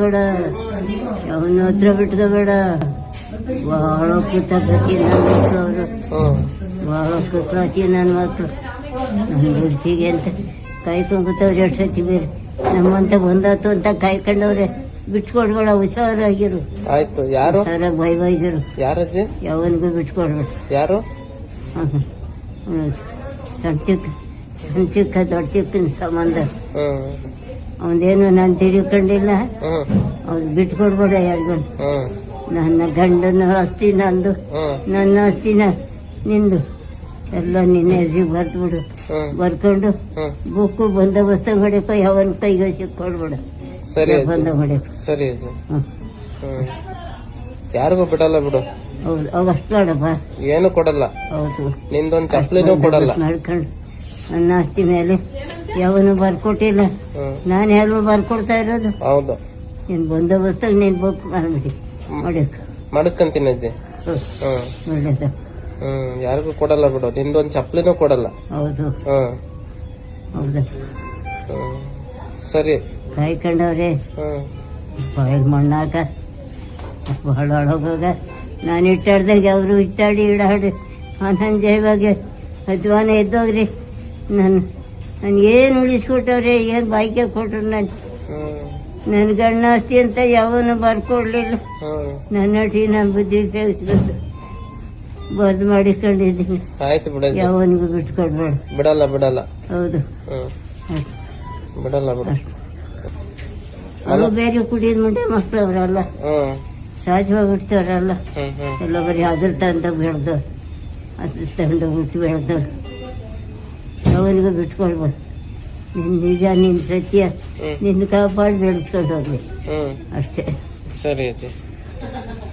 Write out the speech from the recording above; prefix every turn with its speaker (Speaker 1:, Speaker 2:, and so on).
Speaker 1: ಬೇಡ. ಅವನ ಹತ್ರ ಬಿಟ್ಕೋಬೇಡ ಬಹಳ ಕೃತಜ್ಞತೆ ನನ್ನ ಮಕ್ಕಳು ಅವರು. ಬಹಳ ಕೃತಜ್ಞತೆ ನನ್ನ ಮಕ್ಕಳು ನಮ್ಮ ಬುದ್ಧಿಗೆ ಅಂತ ಕಾಯ್ಕೊಂಡ್ಬಿಟ್ಟವ್ರೆ ಎಷ್ಟೊತ್ತಿ ಬೇರೆ. ನಮ್ಮಂತ ಬಂದಾತು ಅಂತ ಕಾಯ್ಕೊಂಡವ್ರೆ ಬಿಟ್ಕೊಡ್ಬೇಡ ಹುಷಾರಾಗಿರು.
Speaker 2: ಆಯ್ತು ಯಾರು?
Speaker 1: ಹುಷಾರಾಗಿ ಬೈ ಬೈಗಿರು
Speaker 2: ಯಾರಜ್ಜಿ
Speaker 1: ಯಾವನಿಗೂ ಬಿಟ್ಕೊಡ್ಬೇಡ.
Speaker 2: ಯಾರು.
Speaker 1: ಸಣ್ಣ ಚಿಕ್ಕ ಸಣ್ಣ ಚಿಕ್ಕ ದೊಡ್ಡ ಚಿಕ್ಕ ಸಂಬಂಧ.
Speaker 2: ಹ್ಮ್
Speaker 1: ಅವನದೇನು ನಾನು ತಿಳ್ಕೊಂಡಿಲ್ಲ. ಅವ್ನು ಬಿಟ್ಕೊಡ್ಬೇಡ ಯಾರಿಗೂ. ನನ್ನ ಗಂಡನ ಆಸ್ತಿ ನಂದು. ನನ್ನ ಆಸ್ತಿನ ನಿಂದು. ಎಲ್ಲ ನಿನ್ನ ಹೆಸರಿಗೆ ಬರ್ದ್ಬಿಡು. ಬರ್ಕೊಂಡು ಬುಕ್ಕು ಬಂದೋಬಸ್ತ ಮಾಡಕ್ಕೆ ಯಾವನ್ ಕೈಗೆ ಸಿಕ್ಕೊಡ್ಬಿಡು.
Speaker 2: ಸರಿ
Speaker 1: ಬಂದ ಮಾಡಕ್ಕೆ
Speaker 2: ಸರಿ ಯಾರಿಗೂ ಬಿಡಲ್ಲ ಬಿಡು.
Speaker 1: ಹೌದು ಅವ್ ಅಷ್ಟು ಬೇಡಪ್ಪ.
Speaker 2: ಏನು ಕೊಡಲ್ಲ.
Speaker 1: ಹೌದು.
Speaker 2: ನಿಂದೊಂದು ಚಪ್ಪಲಿನೂ ಕೊಡಲ್ಲ.
Speaker 1: ಮಾಡ್ಕೊಂಡು ನನ್ನ ಆಸ್ತಿ ಮೇಲೆ ಯಾವನು ಬರ್ಕೊಟ್ಟಿಲ್ಲ. ನಾನು ಯಾರು ಬರ್ಕೊಡ್ತಾ ಇರೋದು.
Speaker 2: ಹೌದು.
Speaker 1: ನೀನು ಬಂದೋಬಸ್ತಾಗ ನೀನು ಬುಕ್ ಮಾಡ್ಬಿಡಿ. ಮಾಡಕ್
Speaker 2: ಮಡ್ಕಂತೀನಿ ಅಜ್ಜಿ. ಹ್ಮ್.
Speaker 1: ಒಳ್ಳೇದು.
Speaker 2: ಹ್ಮ್. ಯಾರಿಗೂ ಕೊಡಲ್ಲ ಬಿಡು. ನಿಂದೊಂದ್ ಚಪ್ಲಿನೂ ಕೊಡಲ್ಲ.
Speaker 1: ಹೌದು.
Speaker 2: ಹ್ಮ್.
Speaker 1: ಹೌದು.
Speaker 2: ಹ್ಮ್. ಸರಿ.
Speaker 1: ಕಾಯ್ಕೊಂಡವ್ರೆ.
Speaker 2: ಹ್ಮ್.
Speaker 1: ಬಾಯಿಗೆ ಮಣ್ಣಾಕ ಬಹಳ ಒಳಗೋಗ ನಾನು ಇಟ್ಟಾಡ್ದಾಗ ಅವರು ಇಟ್ಟಾಡಿ ಇಡಾಡಿ. ಆನಂದ ಜೈವಾಗೆ ಅಧ್ವಾನ ಎದ್ದೋಗ್ರಿ. ನಾನು ನಾನು ಏನು ಉಳಿಸ್ಕೊಟ್ಟವ್ರೆ ಏನು ಬಾಯ್ಕೆ ಕೊಟ್ರು ನಾನು ನನ್ನ ಗಂಡ ಆಸ್ತಿ ಅಂತ ಯಾವನು ಬರ್ಕೊಡ್ಲಿಲ್ಲ.
Speaker 3: ನನ್ನ ಅಟ್ಟಿ ನನ್ನ ಬುದ್ಧಿ ಉಪಯೋಗಿಸ್ಬೇಕು ಬದ್ ಮಾಡಿಕೊಂಡಿದ್ದೀನಿ
Speaker 2: ಆಯ್ತು ಬಿಡ
Speaker 3: ಯಾವನಿಗೂ ಬಿಟ್ಕೊಡ್ಬೇಡ
Speaker 2: ಬಿಡಲ್ಲ ಬಿಡಲ್ಲ.
Speaker 3: ಹೌದು.
Speaker 2: ಬಿಡಲ್ಲ ಬಿಡ.
Speaker 3: ಅವರು ಬೇರೆ ಕುಡಿಯೋದ್ ಮುಂದೆ ಮಕ್ಕಳು ಅವರಲ್ಲ ಸಹಜವಾಗಿ ಬಿಡ್ತಾರಲ್ಲ
Speaker 2: ಹ್ಮ್
Speaker 3: ಎಲ್ಲ ಬರೀ ಅದ್ರ ಅಂತ ಬೆಳೆದು ಅದ್ರ ಅಂತ ಬಿಟ್ಟು ಬೆಳೆದು ಅವನಿಗೂ ಬಿಟ್ಕೊಳ್ಬೋದು. ನಿನ್ನ ನಿಜ ನಿನ್ನ ಸತ್ಯ ನಿನ್ನ ಕಾಪಾಡಿ ಬೆಳೆಸ್ಕೊಂಡು ಹೋಗ್ಲಿ ಅಷ್ಟೇ.
Speaker 2: ಸರಿ ಅಜ್ಜಿ.